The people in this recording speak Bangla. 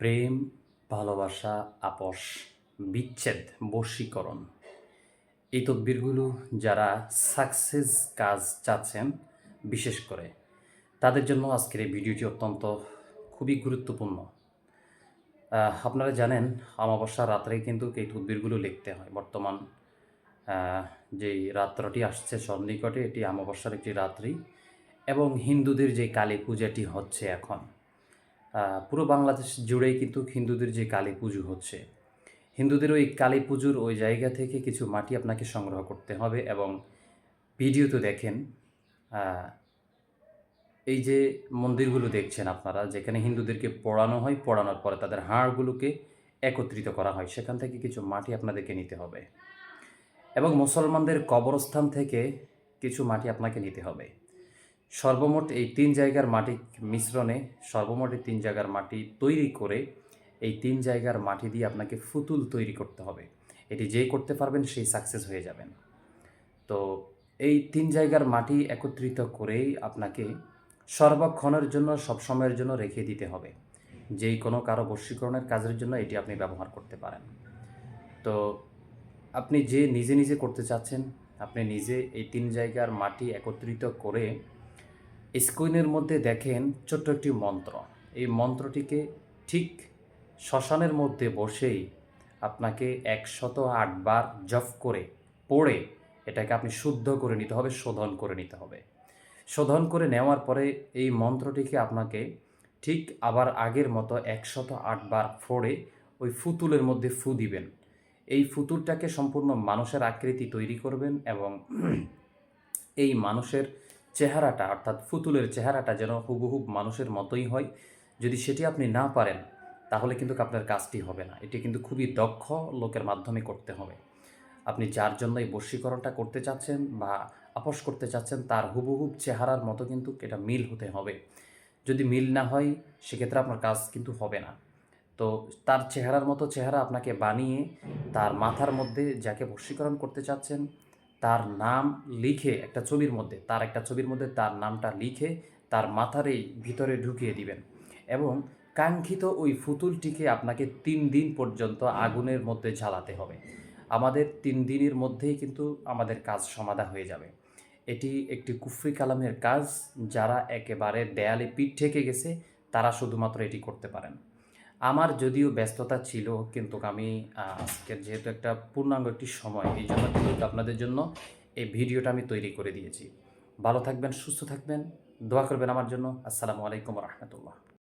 প্রেম, ভালোবাসা আপস বিচ্ছেদ, বশীকরণ। এই তদবিরগুলো যারা সাকসেস কাজ চাচ্ছেন, বিশেষ করে, তাদের জন্য আজকের এই ভিডিওটি অত্যন্ত খুবই গুরুত্বপূর্ণ। আপনারা জানেন, অমাবস্যা রাত্রে কিন্তু এই তদবিরগুলো লিখতে হয়। বর্তমান যেই রাত্রটি আসছে সন্নিকটে, এটি অমাবস্যার একটি রাত্রি এবং হিন্দুদের যে কালী পূজাটি হচ্ছে এখন। পুরো বাংলাদেশ জুড়েই কিন্তু হিন্দুদের যে কালী পুজো হচ্ছে, হিন্দুদের ওই কালী পুজোর ওই জায়গা থেকে কিছু মাটি আপনাকে সংগ্রহ করতে হবে এবং ভিডিওতে দেখেন এই যে মন্দিরগুলো দেখছেন আপনারা, যেখানে হিন্দুদেরকে পড়ানো হয়, পড়ানোর পরে তাদের হাড়গুলোকে একত্রিত করা হয়, সেখান থেকে কিছু মাটি আপনাদেরকে নিতে হবে এবং মুসলমানদের কবরস্থান থেকে কিছু মাটি আপনাকে নিতে হবে। সর্বমোট এই তিন জায়গার মাটি মিশ্রণে সর্বমোট এই তিন জায়গার মাটি তৈরি করে এই তিন জায়গার মাটি দিয়ে আপনাকে ফুতুল তৈরি করতে হবে। এটি যে করতে পারবেন সেই সাকসেস হয়ে যাবেন। তো এই তিন জায়গার মাটি একত্রিত করেই আপনাকে সর্বক্ষণের জন্য, সবসময়ের জন্য রেখে দিতে হবে। যেই কোনো কারও বশীকরণের কাজের জন্য এটি আপনি ব্যবহার করতে পারেন। তো আপনি যে নিজে নিজে করতে চাচ্ছেন, আপনি নিজে এই তিন জায়গার মাটি একত্রিত করে স্ক্রিনের মধ্যে দেখেন ছোট্ট একটি মন্ত্র। এই মন্ত্রটিকে ঠিক শ্মশানের মধ্যে বসেই আপনাকে একশত আটবার জপ করে পড়ে এটাকে আপনি শুদ্ধ করে নিতে হবে, শোধন করে নিতে হবে। শোধন করে নেওয়ার পরে এই মন্ত্রটিকে আপনাকে ঠিক আবার আগের মতো একশত আটবার ফোড়ে ওই ফুতুলের মধ্যে ফু দিবেন। এই ফুতুলটাকে সম্পূর্ণ মানুষের আকৃতি তৈরি করবেন এবং এই মানুষের চেহারাটা, অর্থাৎ ফুতুলের চেহারাটা যেন হুবহুব মানুষের মতোই হয়, যদি সেটি আপনি না পারেন, তাহলে কিন্তু আপনার কাজটি হবে না। এটি কিন্তু খুবই দক্ষ লোকের মাধ্যমে করতে হবে। আপনি যার জন্য এই বশীকরণটা করতে চাচ্ছেন বা আপোষ করতে চাচ্ছেন, তার হুবহুব চেহারার মতো কিন্তু এটা মিল হতে হবে। যদি মিল না হয়, সেক্ষেত্রে আপনার কাজ কিন্তু হবে না। তো তার চেহারার মতো চেহারা আপনাকে বানিয়ে, তার মাথার মধ্যে যাকে বশীকরণ করতে চাচ্ছেন তার নাম লিখে একটা ছবির মধ্যে, তার একটা ছবির মধ্যে তার নামটা লিখে তার মাথার এই ভিতরে ঢুকিয়ে দিবেন এবং কাঙ্ক্ষিত ওই ফুতুলটিকে আপনাকে তিন দিন পর্যন্ত আগুনের মধ্যে জ্বালাতে হবে। আমাদের তিন দিনের মধ্যেই কিন্তু আমাদের কাজ সমাধা হয়ে যাবে। এটি একটি কুফরি কালামের কাজ, যারা একেবারে দেয়ালে পিঠ ঠেকে গেছে, তারা শুধুমাত্র এটি করতে পারেন। আমার যদিও ব্যস্ততা ছিল, কিন্তু আমি আজকের যেহেতু একটা পূর্ণাঙ্গ একটি সময়, এই জন্য কিন্তু আপনাদের জন্য এই ভিডিওটা আমি তৈরি করে দিয়েছি। ভালো থাকবেন, সুস্থ থাকবেন, দোয়া করবেন আমার জন্য। আসসালামু আলাইকুম রহমতুল্লাহ।